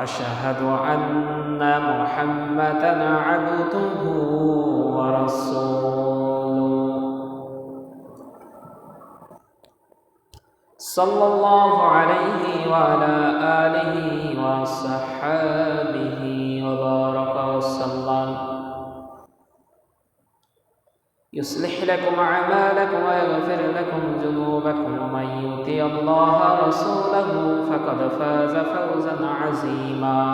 وأشهد أن محمدا عبده ورسوله. صلى الله عليه وعلى آله وصحابه وبارك. يصلح لكم اعمالكم ويغفر لكم ذنوبكم ومن يطع الله ورسوله فقد فاز فوزا عظيما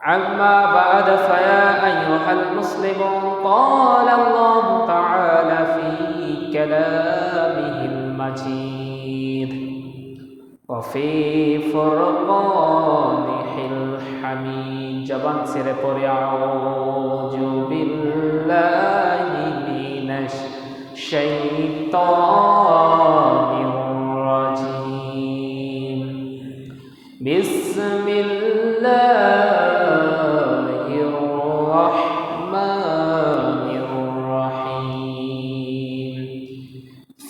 عما بعد فيا ايها المسلمون قال الله تعالى في كلامه المجيد وفي فرقانه الحميد جبان سير পড়ে أعوذ بالله من الشيطان الرجيم. بسم الله الرحمن الرحيم.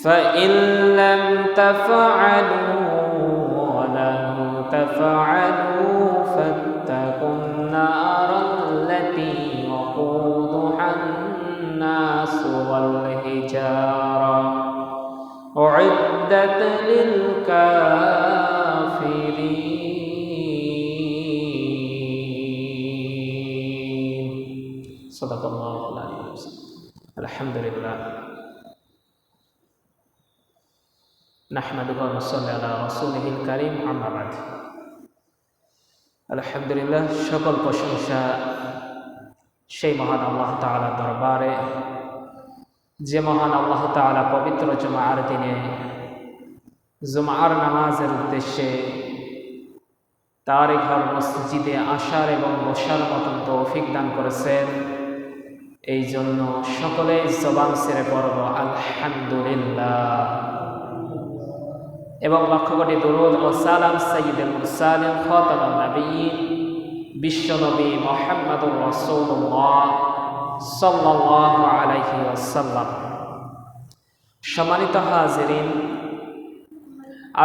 فإن لم تفعلوا ولن تفعلوا نحمده ونصلي على رسوله الكريم أما بعد আলহামদুলিল্লাহ সকল প্রশংসা সেই মহান আল্লাহ তাআলা দরবারে যে মহান আল্লাহ তাআলা পবিত্র জুমার দিনে জুমার নামাজের উদ্দেশ্যে তার ঘর মসজিদে আসার এবং বসার মতন তৌফিক দান করেছেন এই জন্য সকলে জবান সেরে পড়ব আলহামদুলিল্লাহ এবং লক্ষ কোটি দরুদ ও সালাম সঈদুল মুরসালিম নবীন বিশ্বনবী মোহাম্মদুর রসুল্লাহ সম্মানিত হাজিরিন,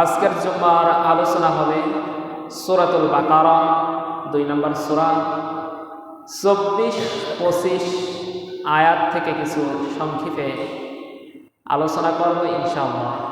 আজকের জুম্মার আলোচনা হবে সূরাতুল বাকারা, দুই নম্বর সূরা। চব্বিশ পঁচিশ আয়াত থেকে কিছু সংক্ষেপে আলোচনা করব ইনশাআল্লাহ।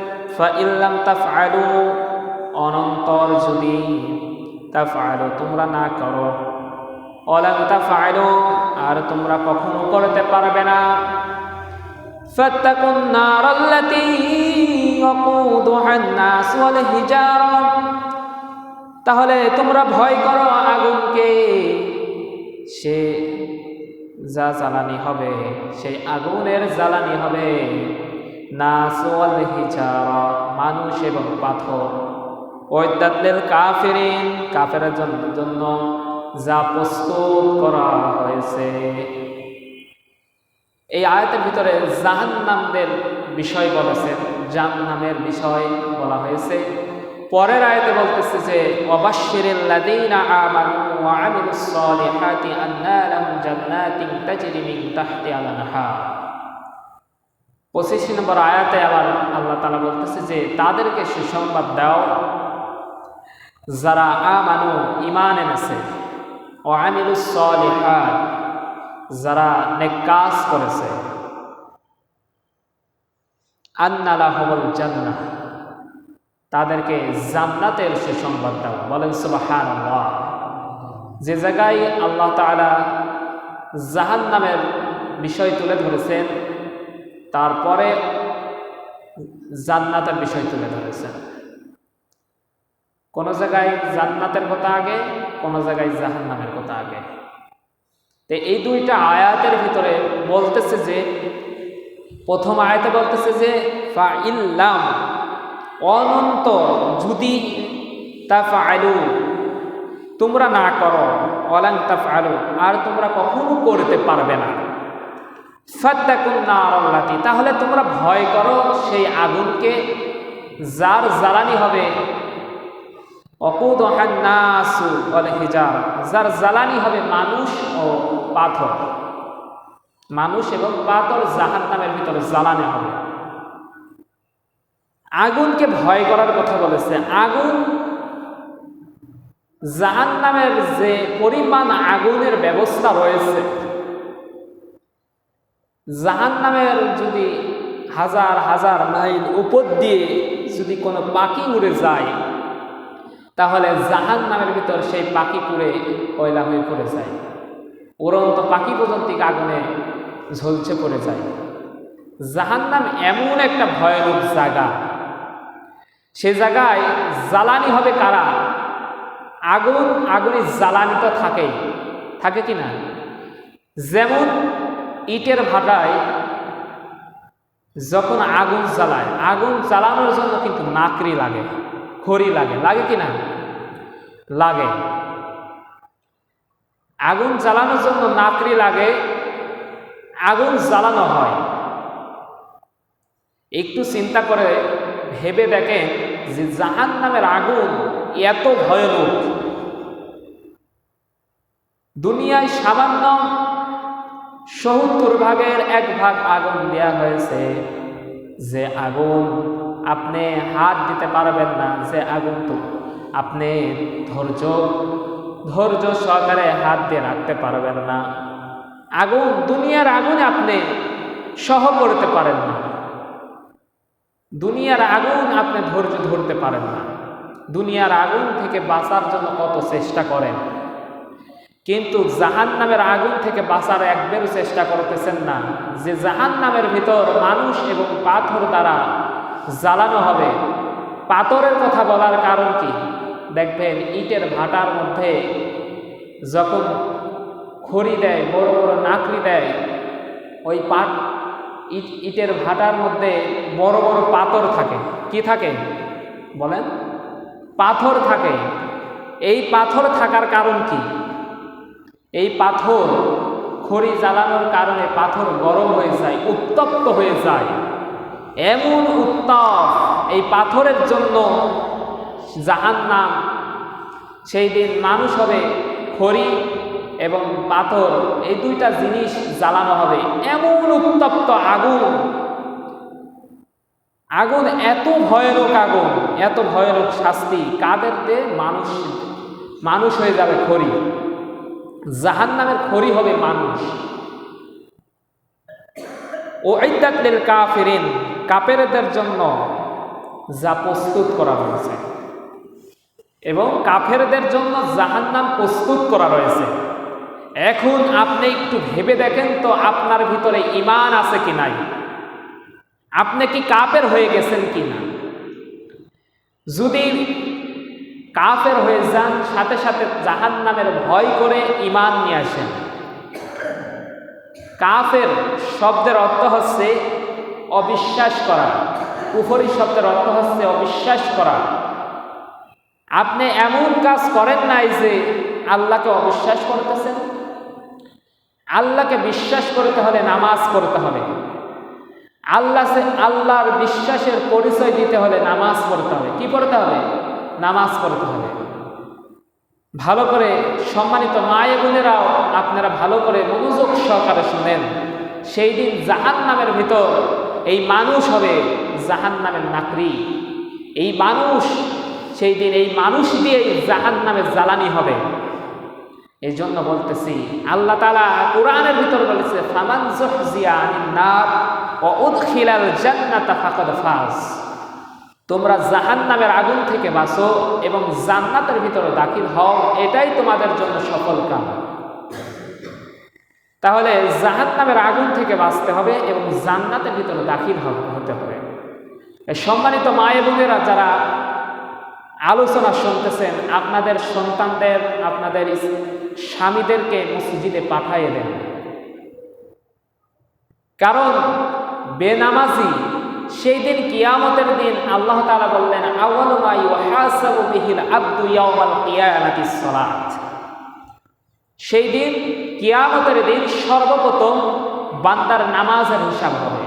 ফাইল্লাম তাফআলু, অনন্তর যদি তাফআলু তোমরা না করো। অলাম তাফআলু, আর তোমরা কখনো করতে পারবে না। ফাত্তাকুন নারাল্লাতী ওয়াকুদুহা আন-নাস ওয়াল হিজারা তাহলে তোমরা ভয় করো আগুনকে। সে যা জ্বালানি হবে, সেই আগুনের জ্বালানি হবে। মানুষ এবং পাথর। ওয়াইদাতলিল কাফিরিন, কাফেরের জন্য যা প্রস্তুত করা হয়েছে। এই আয়াতের ভিতরে জাহান্নামদের বিষয় বলেছেন, জাহান্নামের বিষয় বলা হয়েছে। পরের আয়াতে বলতেছে যে, ওয়াবাশশিরিল্লাযীনা আমানু মিন পঁচিশ নম্বর আয়াতে আবার আল্লাহ তালা বলতেছে যে, তাদেরকে সুসংবাদ দাও যারা আমানু ইমান এনেছে, ও আমিলুসলিহাত যারা নেক কাজ করেছে। আন্নালা হবল জান্নাহ, তাদেরকে জান্নাতের সুসংবাদ দাও। বলেন সুবাহান যে জায়গায় আল্লাহ তালা জাহান নামের বিষয় তুলে ধরেছেন তারপরে জান্নাতের বিষয় তুলে ধরেছেন কোন জায়গায় জান্নাতের কথা আগে, কোন জায়গায় জাহান্নামের কথা আগে। তো এই দুইটা আয়াতের ভিতরে বলতেছে যে, প্রথম আয়াতে বলতেছে যে ফা ইল্লাম অনন্ত যদি তা ফাইলু তোমরা না করো, অলাং তাফআলু, আর তোমরা কখনো করতে পারবে না। ফাত্তাকুন তাহলে তোমরা ভয় করো সেই আগুনকে, যার জ্বালানি হবে। ওয়াল হিজার, যার জ্বালানি হবে মানুষ ও পাথর। মানুষ এবং পাথর জাহান নামের ভিতরে জ্বালানি হবে। আগুনকে ভয় করার কথা বলেছে। আগুন জাহান নামের যে পরিমাণ আগুনের ব্যবস্থা রয়েছে জাহান নামের যদি হাজার হাজার মাইল উপর দিয়ে যদি কোনো পাখি উড়ে যায়, তাহলে জাহান নামের ভিতর সেই পাখি পুড়ে কয়লা হয়ে পড়ে যায়। উড়ন্ত পাখি পর্যন্ত আগুনে ঝলছে পড়ে যায়। জাহান নাম এমন একটা ভয়ানক জায়গা। সে জায়গায় জ্বালানি হবে কারা? আগুন, আগুনে জ্বালানি তো থাকেই। থাকে কি না? যেমন ইটের ভাটায় যখন আগুন জ্বালায়, আগুন জ্বালানোর জন্য কিন্তু নাকড়ি লাগে, খড়ি লাগে। লাগে কি না? লাগে। আগুন জ্বালানোর জন্য নাকড়ি লাগে, আগুন জ্বালানো হয়। একটু চিন্তা করে ভেবে দেখেন যে জাহান নামের আগুন এত ভয়ানক। দুনিয়ায় সামান্য সত্তর ভাগের এক ভাগ আগুন দেয়া হয়েছে। যে আগুন আপনি হাত দিতে পারবেন না, যে আগুন তো আপনি ধৈর্য ধৈর্য সহকারে হাত দিয়ে রাখতে পারবেন না। আগুন, দুনিয়ার আগুন আপনি সহ করতে পারেন না। দুনিয়ার আগুন আপনি ধৈর্য ধরতে পারেন না। দুনিয়ার আগুন থেকে বাঁচার জন্য কত চেষ্টা করেন। কিন্তু জাহান নামের আগুন থেকে বাঁচার একবারও চেষ্টা করতেছেন না। যে জাহান নামের ভিতর মানুষ এবং পাথর দ্বারা জ্বালানো হবে, পাথরের কথা বলার কারণ কি? দেখবেন ইটের ভাটার মধ্যে যখন খড়ি দেয়, বড় বড় নাকড়ি দেয়, ওই পাট ইট, ইটের ভাটার মধ্যে বড় বড় পাথর থাকে। কি থাকে? বলেন। পাথর থাকে। এই পাথর থাকার কারণ কি? এই পাথর খড়ি জ্বালানোর কারণে পাথর গরম হয়ে যায়, উত্তপ্ত হয়ে যায়। এমন উত্তাপ এই পাথরের জন্য জাহান নাম সেই দিন মানুষ হবে খড়ি এবং পাথর, এই দুইটা জিনিস জ্বালানো হবে। এমন উত্তপ্ত আগুন। আগুন এত ভয়ানক আগুন, এত ভয়ানক শাস্তি। কাদেরতে মানুষ মানুষ হয়ে যাবে খড়ি। জাহান নামের খড়ি হবে মানুষ। ও ঐদাতলিল কাফেরিন কাপেরদের জন্য যা প্রস্তুত করা হয়েছে এবং কাফেরদের জন্য জাহান্নাম প্রস্তুত করা রয়েছে। এখন আপনি একটু ভেবে দেখেন তো আপনার ভিতরে ইমান আছে কি নাই? আপনি কি কাপের হয়ে গেছেন কি না? যদি কাফের হয়ে যান, সাথে সাথে জাহান নামের ভয় করে ইমান নিয়ে আসেন। কাফের শব্দের অর্থ হচ্ছে অবিশ্বাস করা। কুফরি শব্দের অর্থ হচ্ছে অবিশ্বাস করা। আপনি এমন কাজ করেন নাই যে আল্লাহকে অবিশ্বাস করতেছেন। আল্লাহকে বিশ্বাস করতে হলে নামাজ পড়তে হবে। আল্লাহ আল্লাহর বিশ্বাসের পরিচয় দিতে হলে নামাজ পড়তে হবে। কি পড়তে হবে? নামাজ পড়তে হবে। ভালো করে সম্মানিত মায়ে বোনেরাও আপনারা ভালো করে মনোযোগ সহকারে শোনেন। সেই দিন জাহান নামের ভিতর এই মানুষ হবে জাহান নামের নাকরি। এই মানুষ, সেই দিন এই মানুষ দিয়েই জাহান নামের জ্বালানি হবে। এই জন্য বলতেছি, আল্লাহ তালা কোরআনের ভিতর বলেছে, ফামান আনিন নার ও উদখিলাল জান্নাতা ফাকাদ ফাজ। তোমরা জাহান নামের আগুন থেকে বাঁচো এবং জান্নাতের ভিতরে দাখিল হও, এটাই তোমাদের জন্য সফল কাম। তাহলে জাহান নামের আগুন থেকে বাঁচতে হবে এবং জান্নাতের ভিতরে দাখিল হতে হবে। সম্মানিত মায়ে বোনেরা যারা আলোচনা শুনতেছেন, আপনাদের সন্তানদের, আপনাদের স্বামীদেরকে মসজিদে পাঠাইয়ে দেন। কারণ বেনামাজি সেই দিন কিয়ামতের দিন আল্লাহ তাআলা বললেন সেই দিন কিয়ামতের দিন সর্বপ্রথম বান্দার নামাজের হিসাব হবে।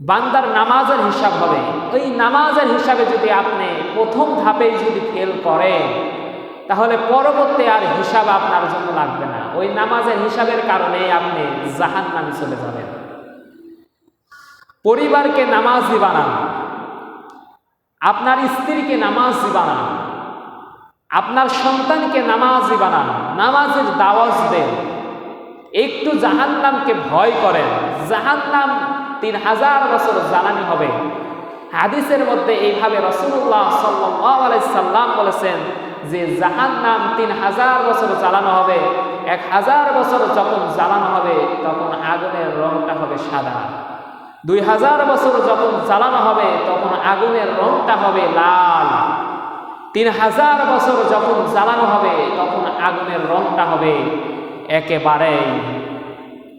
বান্দার নামাজের হিসাব হবে। ওই নামাজের হিসাবে যদি আপনি প্রথম ধাপেই যদি ফেল করেন, তাহলে পরবর্তী আর হিসাব আপনার জন্য লাগবে না। ওই নামাজের হিসাবের কারণে আপনি জাহান নামে চলে যাবেন। পরিবারকে নামাজি বানান। আপনার স্ত্রীকে নামাজি বানান। আপনার সন্তানকে নামাজি বানান। নামাজের দাওয়াজ দেন। একটু জাহান্নামকে ভয় করেন। জাহান্নাম তিন হাজার বছর জ্বালানি হবে। হাদিসের মধ্যে এইভাবে রসুল্লাহ সাল্লাম বলেছেন যে জাহান্নাম তিন হাজার বছর জ্বালানো হবে। এক হাজার বছর যখন জ্বালানো হবে, তখন আগুনের রংটা হবে সাদা। দুই হাজার বছর যখন জ্বালানো হবে, তখন আগুনের রংটা হবে লাল। তিন হাজার বছর যখন জ্বালানো হবে, তখন আগুনের রংটা হবে একেবারে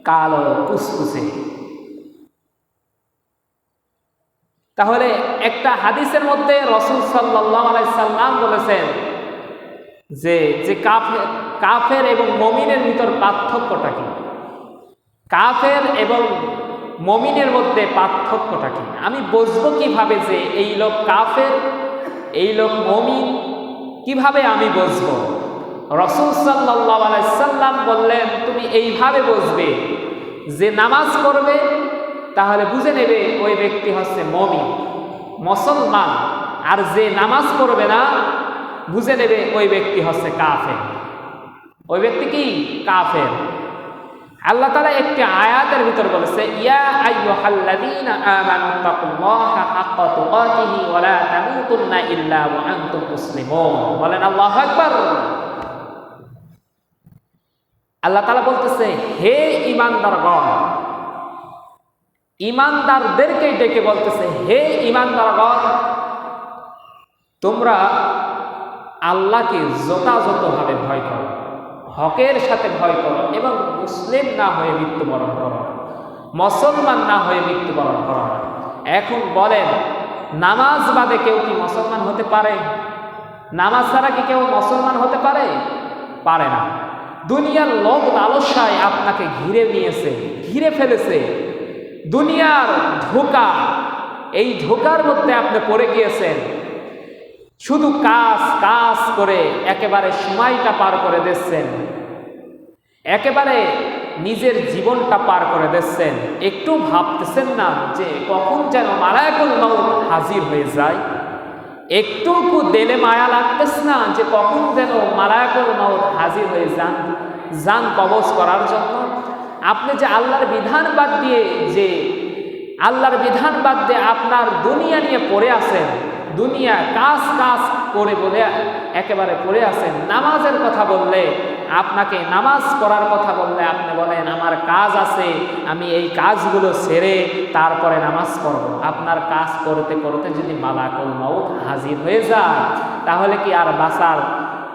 কালো কুসকুসে। তাহলে একটা হাদিসের মধ্যে রসুল সাল্লাহ সাল্লাম বলেছেন যে যে কাফের কাফের এবং মমিনের ভিতর পার্থক্যটা কি? কাফের এবং মমিনের মধ্যে পার্থক্যটা কি? আমি বুঝব কীভাবে যে এই লোক কাফের, এই লোক মমিন, কীভাবে আমি বুঝব? রসুল সাল্লাহ বললেন, তুমি এইভাবে বুঝবে যে নামাজ পড়বে, তাহলে বুঝে নেবে ওই ব্যক্তি হচ্ছে মমিন, মুসলমান। আর যে নামাজ পড়বে না, বুঝে নেবে ওই ব্যক্তি হচ্ছে কাফের। ওই ব্যক্তি কি? কাফের। আল্লাহ তালা একটি আয়াতের ভিতর বলেছে, ইয়া আইয়ুহাল্লাযীনা আমানু তাকুল্লাহা হাক্কা তুকাতিহি ওয়া তামুতুন্না ইল্লা ওয়া আনতুম মুসলিমুন। বলেন, আল্লাহু আকবার। আল্লাহ তালা বলতেছে, হে ঈমানদারগণ ইমানদারদেরকে ডেকে বলতেছে, হে ঈমানদারগণ, তোমরা আল্লাহকে যথাযথভাবে ভয় করো। হকের সাথে ভয় করো এবং মুসলিম না হয়ে মৃত্যুবরণ করো মুসলমান না হয়ে মৃত্যুবরণ করো এখন বলেন, নামাজ বাদে কেউ কি মুসলমান হতে পারে? নামাজ ছাড়া কি কেউ মুসলমান হতে পারে? পারে না। দুনিয়ার লোক লালসায় আপনাকে ঘিরে নিয়েছে, ঘিরে ফেলেছে। দুনিয়ার ধোকা, এই ধোকার মধ্যে আপনি পড়ে গিয়েছেন। শুধু কাজ কাজ করে একেবারে সময়টা পার করে দিচ্ছেন। একেবারে নিজের জীবনটা পার করে দিচ্ছেন। একটু ভাবতেছেন না যে কখন যেন মালায়াকুল মাউত হাজির হয়ে যায়। একটুকু দেলে মায়া লাগতেছে না যে কখন যেন মালায়াকুল মাউত হাজির হয়ে যান যান কবজ করার জন্য। আপনি যে আল্লাহর বিধান বাদ দিয়ে যে আল্লাহর বিধান বাদ দিয়ে আপনার দুনিয়া নিয়ে পড়ে আছেন দুনিয়া কাজ কাজ করে বলে একেবারে পড়ে আছেন। নামাজের কথা বললে, আপনাকে নামাজ পড়ার কথা বললে আপনি বলেন, আমার কাজ আছে, আমি এই কাজগুলো সেরে তারপরে নামাজ পড়ব। আপনার কাজ করতে করতে যদি মালাকুল মৌত হাজির হয়ে যায়, তাহলে কি আর বাসার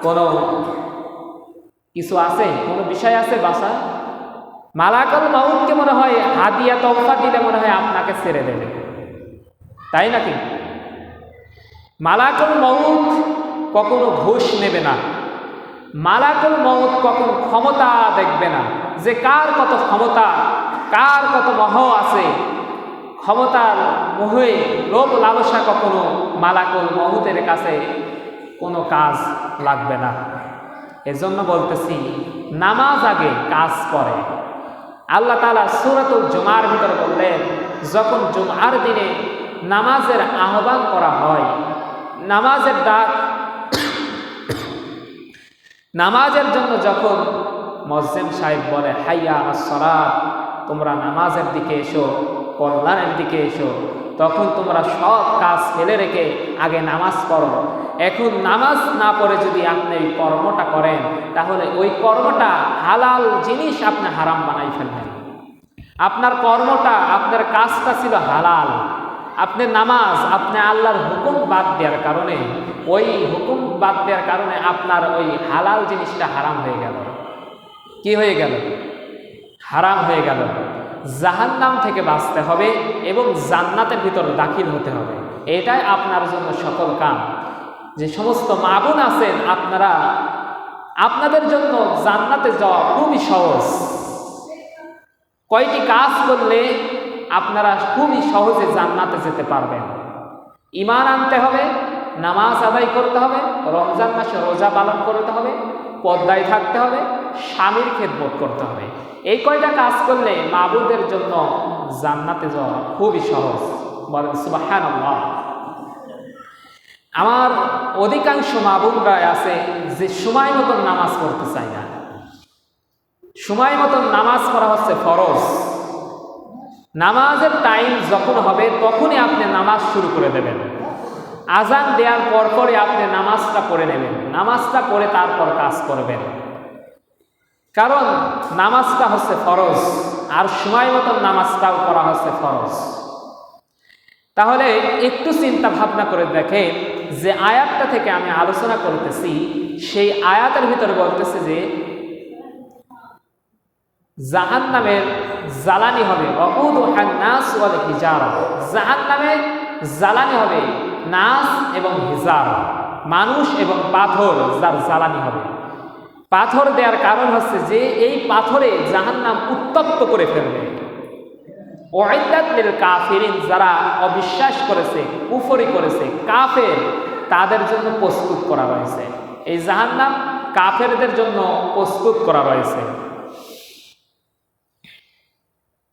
কোনো কিছু আছে? কোনো বিষয় আছে বাসা মালাকুল মৌতকে মনে হয় হাদিয়া তফা দিলে মনে হয় আপনাকে ছেড়ে দেবে। তাই নাকি? মালাকুল মৌত কখনো ঘুষ নেবে না। মালাকুল মৌত কখনো ক্ষমতা দেখবে না। যে কার কত ক্ষমতা, কার কত মহ আছে, ক্ষমতার মোহে লোভ লালসা কখনো মালাকুল মহুতের কাছে কোনো কাজ লাগবে না। এজন্য বলতেছি, নামাজ আগে কাজ করে। আল্লাহ তালা সুরাতুল জুমার ভিতরে বললেন, যখন জুমার দিনে নামাজের আহ্বান করা হয় নামাজের ডাক, নামাজের জন্য যখন মসজিদ সাহেব বলে, হাইয়া আসরাত তোমরা নামাজের দিকে এসো, কল্যাণের দিকে এসো, তখন তোমরা সব কাজ ফেলে রেখে আগে নামাজ পড়ো। এখন নামাজ না পড়ে যদি আপনি এই কর্মটা করেন, তাহলে ওই কর্মটা হালাল জিনিস আপনি হারাম বানাই ফেলবেন। আপনার কর্মটা, আপনার কাজটা ছিল হালাল। আপনি নামাজ, আপনি আল্লাহর হুকুম বাদ দেওয়ার কারণে, ওই হুকুম বাদ দেওয়ার কারণে আপনার ওই হালাল জিনিসটা হারাম হয়ে গেল। কি হয়ে গেল? হারাম হয়ে গেল। জাহান্নাম থেকে বাঁচতে হবে এবং জান্নাতের ভিতর দাখিল হতে হবে। এটাই আপনার জন্য সকল কাম। যে সমস্ত মাগুন আছেন, আপনারা, আপনাদের জন্য জান্নাতে যাওয়া খুবই সহজ। কয়টি কাজ করলে আপনারা খুবই সহজে জান্নাতে যেতে পারবেন। ইমান আনতে হবে, নামাজ আদায় করতে হবে, রমজান মাসে রোজা পালন করতে হবে পদ্মায় থাকতে হবে, স্বামীর খেদমত করতে হবে। এই কয়টা কাজ করলে মাবুদের জন্য জান্নাতে যাওয়া খুবই সহজ। বলেন সুবাহান আমার অধিকাংশ মাবুদরা আছে যে সময় মতন নামাজ পড়তে চায় না। সময় মতন নামাজ পড়া হচ্ছে ফরজ। নামাজের টাইম যখন হবে, তখনই আপনি নামাজ শুরু করে দেবেন। আজান দেওয়ার পর পরে আপনি নামাজটা পড়ে নেবেন। নামাজটা পড়ে তারপর কাজ করবেন। কারণ নামাজটা হচ্ছে ফরজ, আর সময় মতন নামাজটাও করা হচ্ছে ফরজ। তাহলে একটু চিন্তা ভাবনা করে দেখে যে আয়াতটা থেকে আমি আলোচনা করতেছি, সেই আয়াতের ভিতরে বলতেছে যে জাহান নামের জ্বালানি হবে। নাস হিজারা। জাহান নামে জ্বালানি হবে। নাস এবং হিজার। মানুষ এবং পাথর যার জ্বালানি হবে। পাথর দেওয়ার কারণ হচ্ছে যে, এই পাথরে জাহান নাম উত্তপ্ত করে ফেলবে। ওয়াইদাতিল কাফিরিন, যারা অবিশ্বাস করেছে, কুফরি করেছে, কাফের, তাদের জন্য প্রস্তুত করা রয়েছে। এই জাহান্নাম কাফেরদের জন্য প্রস্তুত করা রয়েছে।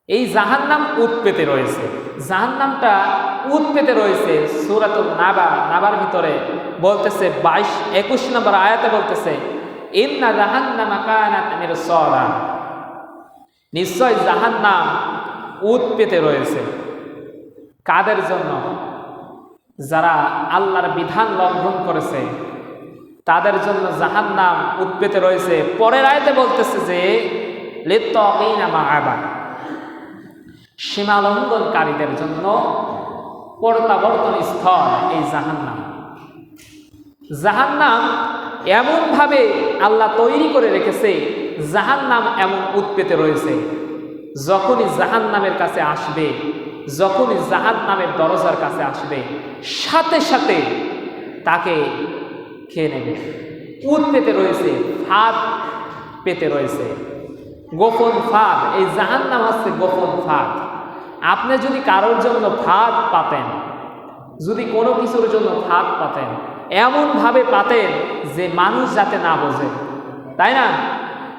এই জাহান্নাম উৎপেতে রয়েছে। জাহান্নামটা উৎপেতে রয়েছে সুরাতুল নাবা, নাবার ভিতরে। বলতেছে বাইশ, একুশ নম্বর আয়াতে বলতেছে, ইন্না জাহান্নামা কানাত মিরসালা নিশ্চয় জাহান্নাম উৎপেতে রয়েছে। কাদের জন্য? যারা আল্লাহর বিধান লঙ্ঘন করেছে, তাদের জন্য জাহান জাহান্নাম উৎপেতে রয়েছে। পরের আয়তে বলতেছে যে লিত্তকিনামা আবা সীমালঙ্ঘনকারীদের জন্য প্রত্যাবর্তন স্থল এই জাহান্নাম। জাহান্নাম এমনভাবে আল্লাহ তৈরি করে রেখেছে, জাহান্নাম এমন উৎপেতে রয়েছে, যখনই জাহান নামের কাছে আসবে, যখনই জাহান নামের দরজার কাছে আসবে, সাথে সাথে তাকে খেয়ে নেবে। উদ পেতে রয়েছে, ফাঁদ পেতে রয়েছে। গোপন ফাঁদ, এই জাহান নাম হচ্ছে গোপন ফাঁদ। আপনি যদি কারোর জন্য ফাঁদ পাতেন, যদি কোনো কিছুর জন্য ফাঁদ পাতেন, এমনভাবে পাতেন যে মানুষ যাতে না বোঝে। তাই না?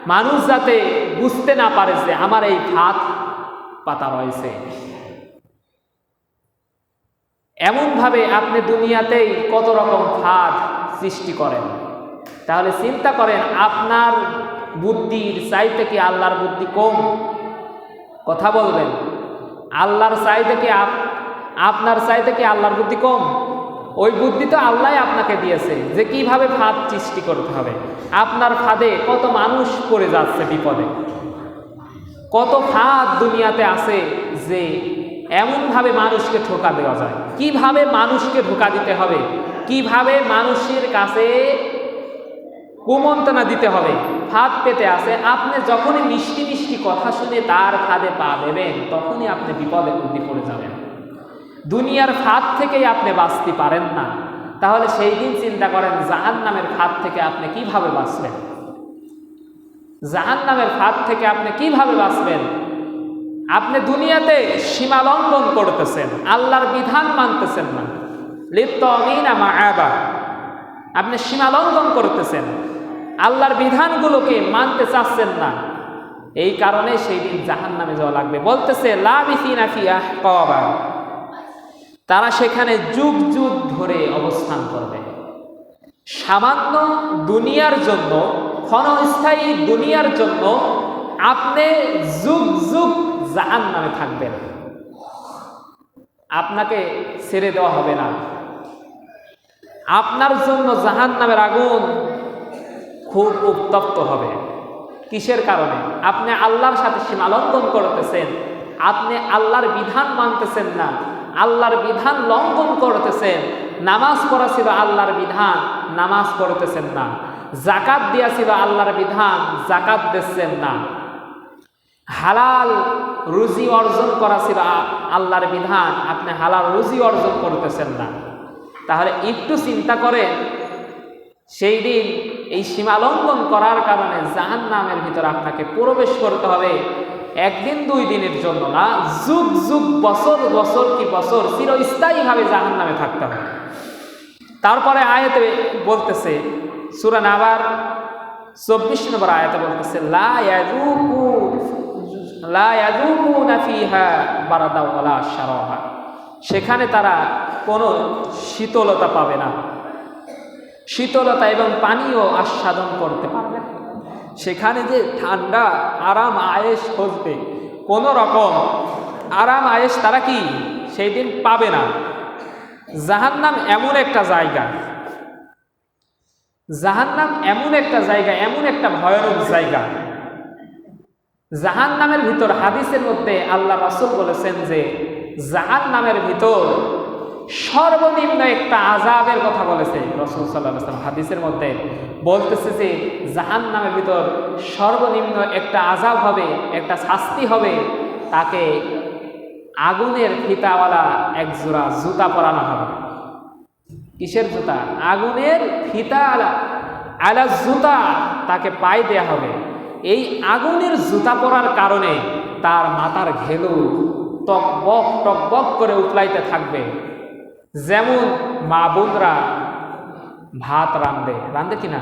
মানুষ যাতে বুঝতে না পারে যে আমার এই ফাঁদ পাতা রয়েছে। এমনভাবে আপনি দুনিয়াতেই কত রকম ফাঁদ সৃষ্টি করেন। তাহলে চিন্তা করেন, আপনার বুদ্ধির চাইতে কি আল্লাহর বুদ্ধি কম? কথা বলবেন। আল্লাহর চাইতে কি আপনার চাইতে কি আল্লাহর বুদ্ধি কম? ওই বুদ্ধি তো আল্লাহ আপনাকে দিয়েছে যে কীভাবে ফাঁদ সৃষ্টি করতে হবে। আপনার ফাঁদে কত মানুষ পড়ে যাচ্ছে বিপদে। কত ফাঁদ দুনিয়াতে আছে যে এমনভাবে মানুষকে ঠোকা দেওয়া যায়। কীভাবে মানুষকে ঢোকা দিতে হবে? কীভাবে মানুষের কাছে কুমন্ত্রণা দিতে হবে। ফাঁদ পেতে আছে, আপনি যখনই মিষ্টি মিষ্টি কথা শুনে তার ফাঁদে পা দেবেন, তখনই আপনি বিপদে বুদ্ধি পড়ে যাবেন। দুনিয়ার ফাঁদ থেকেই আপনি বাঁচতে পারেন না। তাহলে সেই দিন চিন্তা করেন জাহান নামের ফাঁদ থেকে আপনি কীভাবে বাঁচবেন? জাহান নামের ফাঁদ থেকে আপনি কীভাবে বাঁচবেন? আপনি দুনিয়াতে সীমালঙ্ঘন করতেছেন, আল্লাহর বিধান মানতেছেন না। লিপ্ত মা আবা আপনি সীমালঙ্ঘন করতেছেন। আল্লাহর বিধানগুলোকে মানতে চাচ্ছেন না। এই কারণে সেই দিন জাহান নামে যাওয়া লাগবে। বলতেছে তারা সেখানে যুগ যুগ ধরে অবস্থান করবে। সামান্য দুনিয়ার জন্য, ক্ষণস্থায়ী দুনিয়ার জন্য আপনি যুগ যুগ জাহান নামে থাকবেন। আপনাকে ছেড়ে দেওয়া হবে না। আপনার জন্য জাহান নামের আগুন খুব উত্তপ্ত হবে। কিসের কারণে? আপনি আল্লাহর সাথে সীমালঙ্ঘন করতেছেন। আপনি আল্লাহর বিধান মানতেছেন না। আল্লাহর বিধান লঙ্ঘন করতেছেন। নামাজ পড়া ছিল আল্লাহর বিধান, নামাজ পড়তেছেন না। জাকাত দিয়া ছিল আল্লাহর বিধান জাকাত দিচ্ছেন না। হালাল রুজি অর্জন করা ছিল আল্লাহর বিধান, আপনি হালাল রুজি অর্জন করতেছেন না। তাহলে একটু চিন্তা করেন সেই দিন এই সীমালঙ্ঘন করার কারণে জাহান নামের ভিতর আপনাকে প্রবেশ করতে হবে। একদিন, দুই দিনের জন্য না, যুগ যুগ, বছর বছর কি বছর চিরস্থায়ীভাবে জাহান নামে থাকতে হবে। তারপরে আয়াতে বলতেছে সুরান আবার চব্বিশ নম্বর আয়াতে বলতেছে সেখানে তারা কোনো শীতলতা পাবে না। শীতলতা এবং পানীয় আস্বাদন করতে পারবে। সেখানে যে ঠান্ডা, আরাম আয়েস খুঁজবে কোনো রকম আরাম আয়েস তারা কি? সেই দিন পাবে না। জাহান্নাম এমন একটা জায়গা। জাহান্নাম এমন একটা জায়গা, এমন একটা ভয়ানক জায়গা। জাহান নামের ভিতর, হাদিসের মধ্যে আল্লাহ রাসুল বলেছেন যে জাহান নামের ভিতর সর্বনিম্ন একটা আজাবের কথা বলেছে রসুল সাল্লাহ আসলাম হাদিসের মধ্যে। বলতেছে যে জাহান নামের ভিতর সর্বনিম্ন একটা আজাব হবে, একটা শাস্তি হবে, তাকে আগুনের ফিতাওয়ালা এক জোড়া জুতা পরানো হবে। কিসের জুতা? আগুনের ফিতা আলা জুতা তাকে পায়ে দেয়া হবে। এই আগুনের জুতা পরার কারণে তার মাথার ঘেলু টকবক টকবক করে উতলাইতে থাকবে। যেমন মা বোনরা ভাত রাঁধে রাঁধে কি না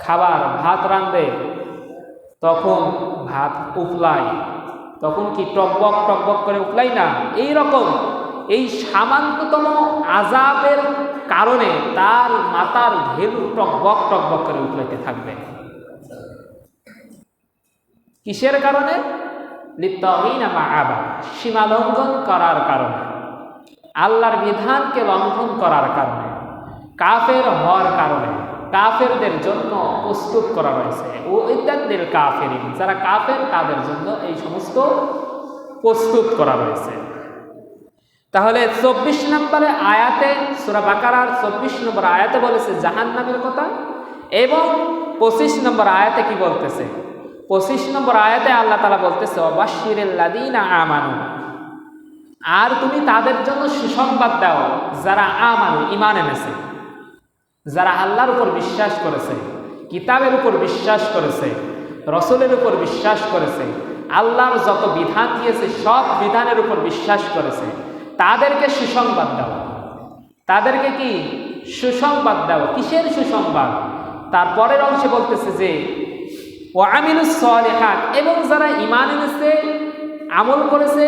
খাবার, ভাত রাঁধে, তখন ভাত উপলাই তখন কি টকবক টকবক করে উঠলাই না? এই রকম এই সামান্যতম আজাবের কারণে তার মাতার ঘেলু টকবক টকবক করে উঠলাইতে থাকবে। কিসের কারণে? লিপ্তহীনামা আবা সীমা লঙ্ঘন করার কারণে। আল্লাহর বিধানকে লঙ্ঘন করার কারণে, কাফের হওয়ার কারণে, কাফেরদের জন্য প্রস্তুত করা রয়েছে। ও ইত্যাদির কাফেরিন, যারা কাফের, তাদের জন্য এই সমস্ত প্রস্তুত করা রয়েছে। তাহলে চব্বিশ নম্বরে আয়াতে, সুরা বাকারার চব্বিশ নম্বর আয়াতে বলেছে জাহান নামের কথা, এবং পঁচিশ নম্বর আয়াতে কি বলতেছে? পঁচিশ নম্বর আয়াতে আল্লাহ তালা বলতেছে অবাশিরাদিনা আমানু। আর তুমি তাদের জন্য সুসংবাদ দাও যারা আমানু ইমান এনেছে, যারা আল্লাহর উপর বিশ্বাস করেছে, কিতাবের উপর বিশ্বাস করেছে, রসুলের উপর বিশ্বাস করেছে, আল্লাহর যত বিধান দিয়েছে, সব বিধানের উপর বিশ্বাস করেছে, তাদেরকে সুসংবাদ দাও। তাদেরকে কি সুসংবাদ দাও? কিসের সুসংবাদ? তারপরের অংশে বলতেছে যে ও আমিনুস এবং যারা ইমান এনেছে আমল করেছে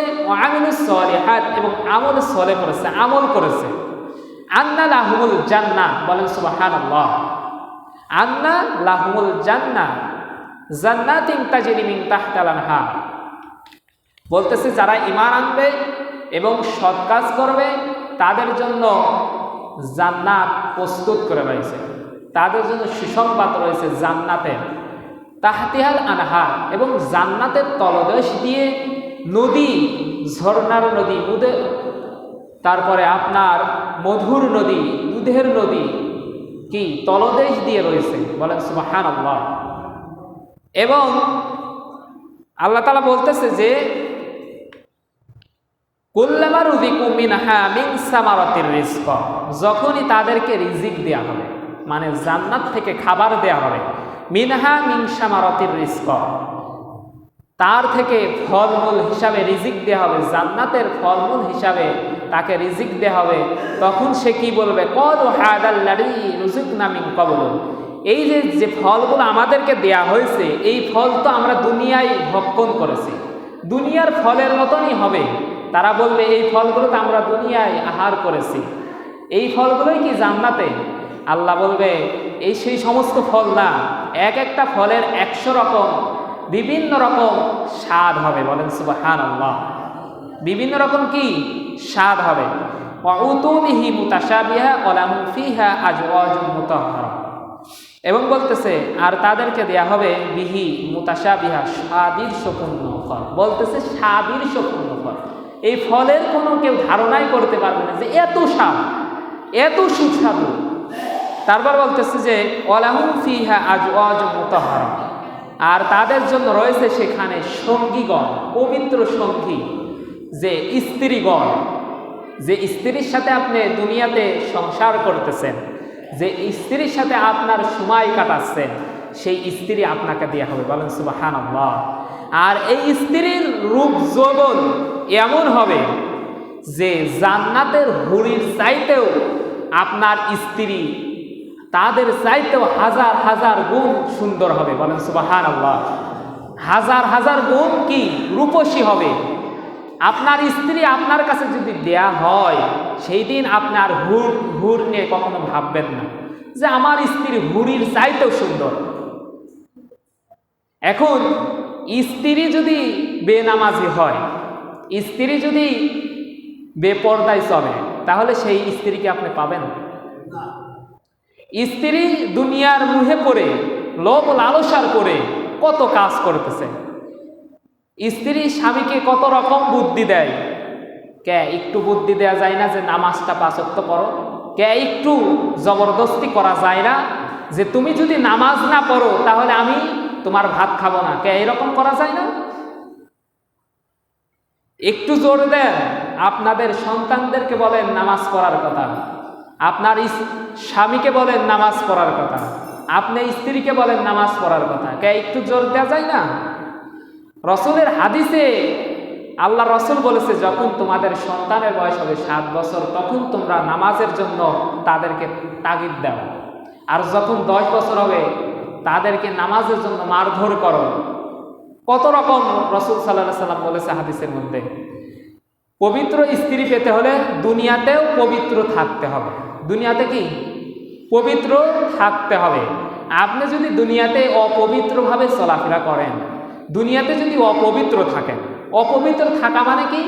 এবং আমল সলে করেছে, আমল করেছে। আন্না লাহুমুল জান্না, বলেন সুবাহান আন্না লাহুমুল জান্না, জান্নাতিন তাজিরি মিন তাহতাল আনহার। বলতেছে, যারা ইমান আনবে এবং সৎ কাজ করবে, তাদের জন্য জান্নাত প্রস্তুত করে রয়েছে। তাদের জন্য সুসংবাদ রয়েছে জান্নাতের। তাহাতিহাল আনহার, এবং জান্নাতের তলদেশ দিয়ে নদী, ঝর্ণার নদী মুদে তারপরে আপনার মধুর নদী, দুধের নদী, কি তলদেশ দিয়ে রয়েছে, বলেন সুবাহান আল্লাহ এবং আল্লাহ তালা বলতেছে যে যখনই তাদেরকে রিজিক দেয়া হবে মানে জান্নাত থেকে খাবার দেয়া হবে, মিনহা মিন সামারাতির রিজক তার থেকে ফলমূল হিসাবে রিজিক দেওয়া হবে, জান্নাতের ফলমূল হিসাবে তাকে রিজিক দেওয়া হবে। তখন সে কি বলবে? কদ হাদাল্লারি রুজুক নামিং কবল এই যে যে ফলগুলো আমাদেরকে দেয়া হয়েছে, এই ফল তো আমরা দুনিয়ায় ভক্ষণ করেছি। দুনিয়ার ফলের মতনই হবে। তারা বলবে, এই ফলগুলো তো আমরা দুনিয়ায় আহার করেছি। এই ফলগুলোই কি জান্নাতে? আল্লাহ বলবে, এই সেই সমস্ত ফল না, এক একটা ফলের একশো রকম বিভিন্ন রকম স্বাদ হবে, বলেন সুবাহান আল্লাহ বিভিন্ন রকম কি? স্বাদ হবে। অউতুবিহি মুতাশাবিহা ওলামু ফিহা আজওয়াজ মুতাহহারা। এবং বলতেছে, আর তাদেরকে দেয়া হবে বিহি মুতাশাবিহা স্বাদির শপূর্ণ ফল। বলতেছে, স্বাদির শপূর্ণ ফল। এই ফলের কোনো কেউ ধারণাই করতে পারবে না যে এত স্বাদ, এত সুস্বাদু। তারপর বলতেছে যে ওলাহুম ফিহা আজওয়াজ মুতাহহারা। আর তাদের জন্য রয়েছে সেখানে সঙ্গীগণ, পবিত্র সঙ্গী, যে স্ত্রীগণ, যে স্ত্রীর সাথে আপনি দুনিয়াতে সংসার করতেছেন, যে স্ত্রীর সাথে আপনার সময় কাটাচ্ছেন, সেই স্ত্রী আপনাকে দেওয়া হবে। বলেন সুবাহান আর এই স্ত্রীর রূপ যৌবন এমন হবে যে জান্নাতের হুড়ির চাইতেও আপনার স্ত্রী তাদের চাইতেও হাজার হাজার গুণ সুন্দর হবে। বলেন সুবাহান আল্লাহ হাজার হাজার গুণ কি? রূপসী হবে। আপনার স্ত্রী আপনার কাছে যদি দেয়া হয়, সেই দিন আপনার হুর হুর নিয়ে কখনো ভাববেন না যে আমার স্ত্রী হুড়ির চাইতেও সুন্দর। এখন, স্ত্রী যদি বেনামাজি হয়, স্ত্রী যদি বেপর্দায় চলে, তাহলে সেই স্ত্রীকে আপনি পাবেন? স্ত্রী দুনিয়ার মুহে পড়ে লোভ লালসার করে কত কাজ করতেছে। স্ত্রী স্বামীকে কত রকম বুদ্ধি দেয়। কে একটু বুদ্ধি দেওয়া যায় না যে নামাজটা পাঁচত্ব করো কে একটু জবরদস্তি করা যায় না যে তুমি যদি নামাজ না পড়ো তাহলে আমি তোমার ভাত খাব না। কে এরকম করা যায় না? একটু জোর দেন, আপনাদের সন্তানদেরকে বলেন নামাজ পড়ার কথা। আপনার স্বামীকে বলেন নামাজ পড়ার কথা। আপনি স্ত্রীকে বলেন নামাজ পড়ার কথা। কে, একটু জোর দেওয়া যায় না? রসুলের হাদিসে আল্লাহ রসুল বলেছে, যখন তোমাদের সন্তানের বয়স হবে সাত বছর, তখন তোমরা নামাজের জন্য তাদেরকে তাগিদ দাও। আর যখন দশ বছর হবে, তাদেরকে নামাজের জন্য মারধর করো। কত রকম রসুল সাল্লাহ সাল্লাম বলেছে হাদিসের মধ্যে। পবিত্র স্ত্রী পেতে হলে দুনিয়াতেও পবিত্র থাকতে হবে। দুনিয়াতে কি? পবিত্র থাকতে হবে। আপনি যদি দুনিয়াতে অপবিত্রভাবে চলাফেরা করেন, দুনিয়াতে যদি অপবিত্র থাকেন, অপবিত্র থাকা মানে কি?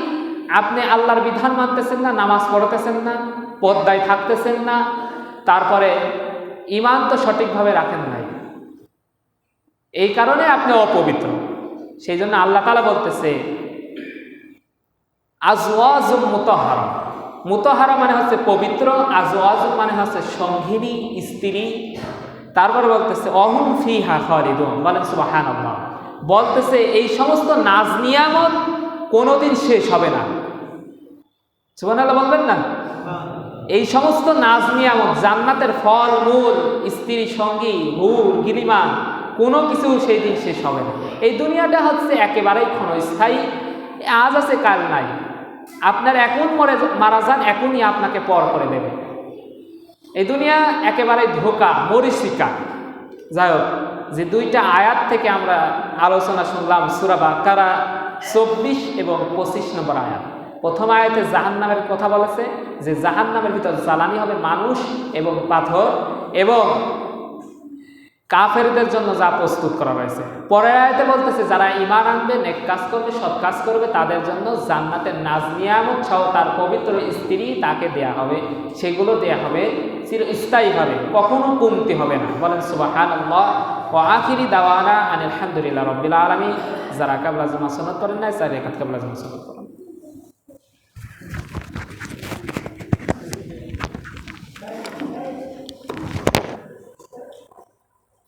আপনি আল্লাহর বিধান মানতেছেন না, নামাজ পড়তেছেন না, পদ্মায় থাকতেছেন না, তারপরে ইমান তো সঠিকভাবে রাখেন নাই। এই কারণে আপনি অপবিত্র। সেই জন্য আল্লাহ তালা বলতেছে আজওয়াজ মুতহারা। মুতহারা মানে হচ্ছে পবিত্র আজওয়াজ মানে হচ্ছে সঙ্গিনী, স্ত্রী। তারপর বলতেছে, অহুম ফি হা খালিদুন বলেন সুবাহান বলতেছে, এই সমস্ত নাজ নিয়ামত কোনোদিন শেষ হবে না। সুবাহ বলবেন না? এই সমস্ত নাজ নিয়ামত, জান্নাতের ফল, মূল, স্ত্রী, সঙ্গী, হুর গিরিমান কোনো কিছু সেই দিন শেষ হবে না। এই দুনিয়াটা হচ্ছে একেবারেই ক্ষণস্থায়ী। আজ আছে, কাল নাই। আপনার এখন মরে মারা যান, এখনই আপনাকে পর করে দেবে। এই দুনিয়া একেবারে ধোকা, মরিচিকা। যাই হোক, যে দুইটা আয়াত থেকে আমরা আলোচনা শুনলাম সুরাবা কারা চব্বিশ এবং পঁচিশ নম্বর আয়াত। প্রথম আয়াতে জাহান নামের কথা বলেছে, যে জাহান নামের ভিতর জ্বালানি হবে মানুষ এবং পাথর এবং কাফেরদের জন্য যা প্রস্তুত করা হয়েছে। পরের আয়তে বলতেছে, যারা ইমান আনবে, নেক কাজ করবে, সৎ কাজ করবে, তাদের জন্য জান্নাতের নাজ নিয়ামত সহ তার পবিত্র স্ত্রী তাকে দেয়া হবে, সেগুলো দেয়া হবে চিরস্থায়ীভাবে কখনো কমতি হবে না। বলেন সুবাহান ও আখিরি দাওয়ানা আনিল আলহামদুলিল্লাহ রবিল আলমী যারা কাবলা জমা সনদ করেন না স্যার একাত কাবলা জমা সনদ করেন।